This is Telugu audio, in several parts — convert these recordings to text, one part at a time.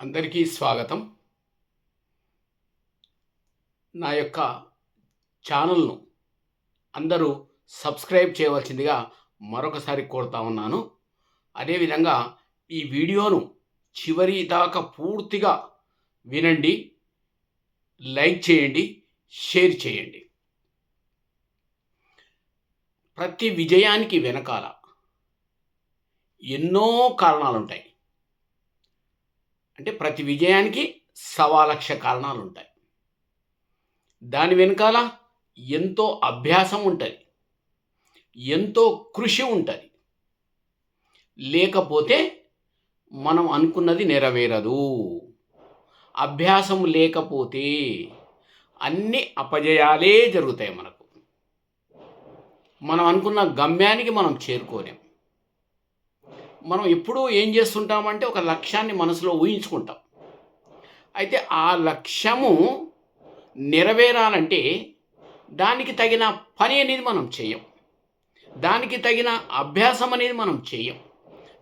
అందరికీ స్వాగతం. నా యొక్క ఛానల్ను అందరూ సబ్స్క్రైబ్ చేయవలసిందిగా మరొకసారి కోరుతా ఉన్నాను. అదేవిధంగా ఈ వీడియోను చివరి దాకా పూర్తిగా వినండి లైక్ చేయండి షేర్ చేయండి. ప్రతి విజయానికి వెనకాల ఎన్నో కారణాలు ఉంటాయి అంటే ప్రతి విజయానికి సవాలక్ష కారణాలు ఉంటాయి దాని వెనకాల ఎంతో అభ్యాసం ఉంటుంది. ఎంతో కృషి ఉంటుంది. లేకపోతే మనం అనుకున్నది నెరవేరదు. అభ్యాసం లేకపోతే అన్ని అపజయాలే జరుగుతాయి మనకు. మనం అనుకున్న గమ్యానికి మనం చేరుకోలేం. మనం ఎప్పుడూ ఏం చేస్తుంటామంటే ఒక లక్ష్యాన్ని మనసులో ఊహించుకుంటాం. అయితే ఆ లక్ష్యము నెరవేరాలంటే దానికి తగిన పని అనేది మనం చేయం. దానికి తగిన అభ్యాసం అనేది మనం చేయం.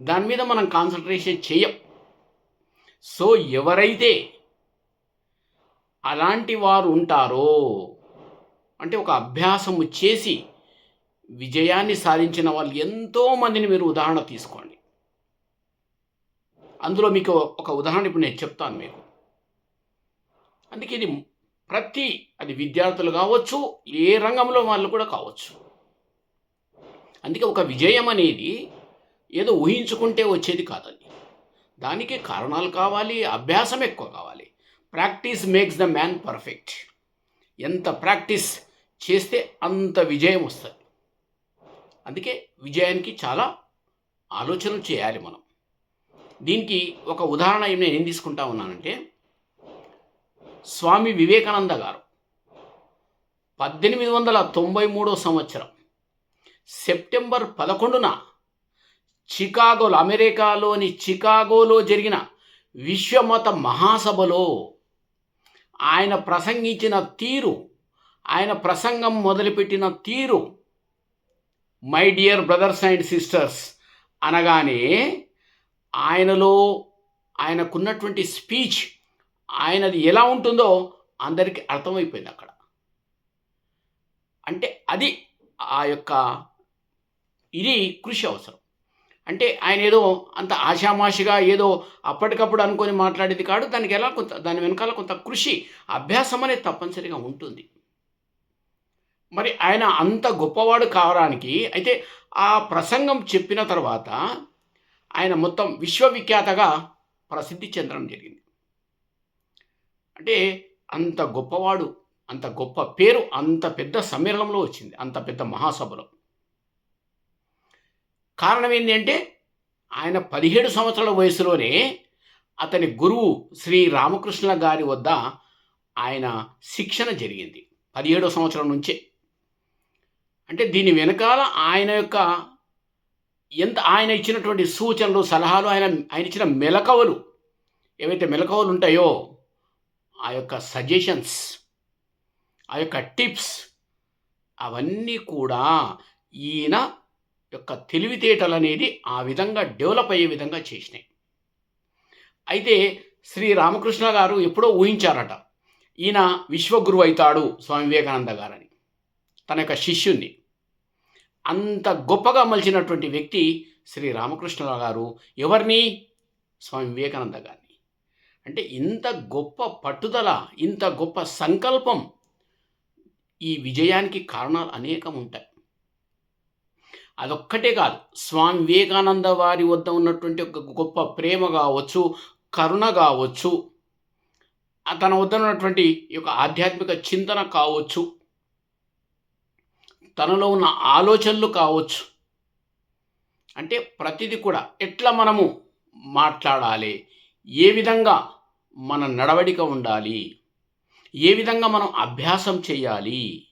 దాని మీద మనం కాన్సన్ట్రేషన్ చేయం. సో ఎవరైతే అలాంటి వారు ఉంటారో అంటే ఒక అభ్యాసము చేసి విజయాన్ని సాధించిన వాళ్ళు ఎంతోమందిని మీరు ఉదాహరణ తీసుకోండి. అందులో మీకు ఒక ఉదాహరణ ఇప్పుడు నేను చెప్తాను మీకు. అందుకే ఇది ప్రతి అది విద్యార్థులు కావచ్చు ఏ రంగంలో వాళ్ళు కూడా కావచ్చు. అందుకే ఒక విజయం అనేది ఏదో ఊహించుకుంటే వచ్చేది కాదండి. దానికి కారణాలు కావాలి అభ్యాసం ఎక్కువ కావాలి. Practice makes the man perfect. ఎంత ప్రాక్టీస్ చేస్తే అంత విజయం వస్తుంది. అందుకే విజయానికి చాలా ఆలోచనలు చేయాలి మనం. దీనికి ఒక ఉదాహరణ నేను ఏం తీసుకుంటా ఉన్నానంటే స్వామి వివేకానంద గారు పద్దెనిమిది వందల తొంభై మూడో సంవత్సరం సెప్టెంబర్ పదకొండున చికాగోలో అమెరికాలోని చికాగోలో జరిగిన విశ్వమత మహాసభలో ఆయన ప్రసంగించిన తీరు ఆయన ప్రసంగం మొదలుపెట్టిన తీరు my dear brothers and sisters అనగానే ఆయనలో ఆయనకున్నటువంటి స్పీచ్ ఆయనది ఎలా ఉంటుందో అందరికీ అర్థమైపోయింది అక్కడ. అంటే అది ఆ యొక్క ఇది కృషి అవసరం. అంటే ఆయన ఏదో అంత ఆషామాషిగా ఏదో అప్పటికప్పుడు అనుకొని మాట్లాడేది కాదు దానికి ఎలా కొంత దాని వెనకాల కొంత కృషి అభ్యాసం అనేది తప్పనిసరిగా ఉంటుంది. మరి ఆయన అంత గొప్పవాడు కావడానికి అయితే ఆ ప్రసంగం చెప్పిన తర్వాత ఆయన మొత్తం విశ్వవిఖ్యాతగా ప్రసిద్ధి చెందడం జరిగింది. అంటే అంత గొప్పవాడు అంత గొప్ప పేరు అంత పెద్ద సమ్మేళనంలో వచ్చింది అంత పెద్ద మహాసభలో. కారణం ఏంటి అంటే ఆయన పదిహేడు సంవత్సరాల వయసులోనే అతని గురువు శ్రీ రామకృష్ణ గారి వద్ద ఆయన శిక్షణ జరిగింది పదిహేడో సంవత్సరం నుంచే. అంటే దీని వెనకాల ఆయన యొక్క ఎంత ఆయన ఇచ్చినటువంటి సూచనలు సలహాలు ఆయన ఆయన ఇచ్చిన మెలకువలు ఏవైతే మెలకువలు ఉంటాయో ఆ యొక్క సజెషన్స్ ఆ యొక్క టిప్స్ అవన్నీ కూడా ఈయన యొక్క తెలివితేటలు అనేది ఆ విధంగా డెవలప్ అయ్యే విధంగా చేసినాయి. అయితే శ్రీ రామకృష్ణ గారు ఎప్పుడో ఊహించారట ఈయన విశ్వగురు అవుతాడు స్వామి వివేకానంద గారని. తన యొక్క శిష్యుణ్ణి. అంత గొప్పగా మలిచినటువంటి వ్యక్తి శ్రీ రామకృష్ణ గారు ఎవరిని? స్వామి వివేకానంద గారిని. అంటే ఇంత గొప్ప పట్టుదల ఇంత గొప్ప సంకల్పం ఈ విజయానికి కారణాలు అనేకం ఉంటాయి. అదొక్కటే కాదు స్వామి వివేకానంద వారి వద్ద ఉన్నటువంటి ఒక గొప్ప ప్రేమ కావచ్చు కరుణ కావచ్చు తన వద్ద ఉన్నటువంటి ఈ యొక్క ఆధ్యాత్మిక చింతన కావచ్చు తనలో ఉన్న ఆలోచనలు కావచ్చు. అంటే ప్రతిదీ కూడా ఎట్లా మనము మాట్లాడాలి? ఏ విధంగా మన నడవడిక ఉండాలి? ఏ విధంగా మనం అభ్యాసం చేయాలి?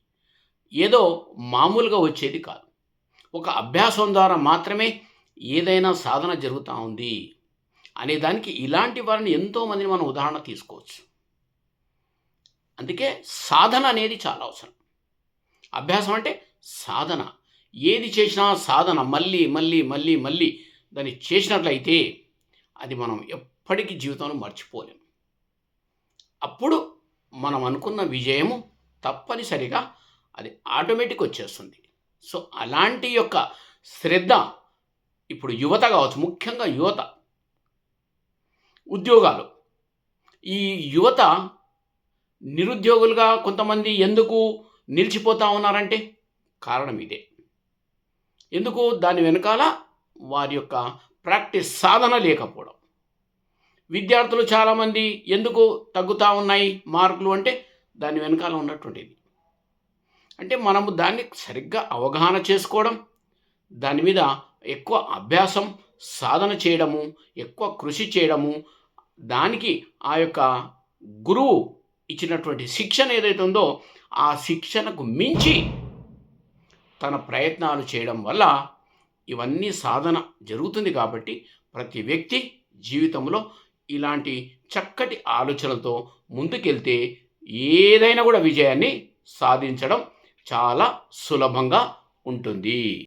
ఏదో మామూలుగా వచ్చేది కాదు. ఒక అభ్యాసం ద్వారా మాత్రమే ఏదైనా సాధన జరుగుతూ ఉంది అనే దానికి ఇలాంటి వారిని ఎంతోమందిని మనం ఉదాహరణ తీసుకోవచ్చు. అందుకే సాధన అనేది చాలా అవసరం. అభ్యాసం అంటే సాధన. ఏది చేసినా సాధన. మళ్ళీ మళ్ళీ మళ్ళీ మళ్ళీ దాన్ని చేసినట్లయితే అది మనం ఎప్పటికీ జీవితంలో మర్చిపోలేం. అప్పుడు మనం అనుకున్న విజయము తప్పనిసరిగా అది ఆటోమేటిక్ వచ్చేస్తుంది. సో అలాంటి యొక్క శ్రద్ధ ఇప్పుడు యువత కావచ్చు ముఖ్యంగా యువత ఉద్యోగాలు. ఈ యువత నిరుద్యోగులుగా కొంతమంది ఎందుకు నిలిచిపోతా ఉన్నారంటే కారణం ఇదే. ఎందుకు? దాని వెనకాల వారి యొక్క ప్రాక్టీస్ సాధన లేకపోవడం. విద్యార్థులు చాలామంది ఎందుకు తగ్గుతూ ఉన్నాయి మార్కులు అంటే దాని వెనకాల ఉన్నటువంటిది. అంటే మనము దాన్ని సరిగ్గా అవగాహన చేసుకోవడం దాని మీద ఎక్కువ అభ్యాసం సాధన చేయడము ఎక్కువ కృషి చేయడము దానికి ఆ యొక్క గురువు ఇచ్చినటువంటి శిక్షణ ఏదైతే ఉందో ఆ శిక్షణకు మించి తన ప్రయత్నాలు చేయడం వల్ల ఇవన్నీ సాధన జరుగుతుంది కాబట్టి ప్రతి వ్యక్తి జీవితంలో ఇలాంటి చక్కటి ఆలోచనలతో ముందుకెళ్తే ఏదైనా కూడా విజయాన్ని సాధించడం చాలా సులభంగా ఉంటుంది.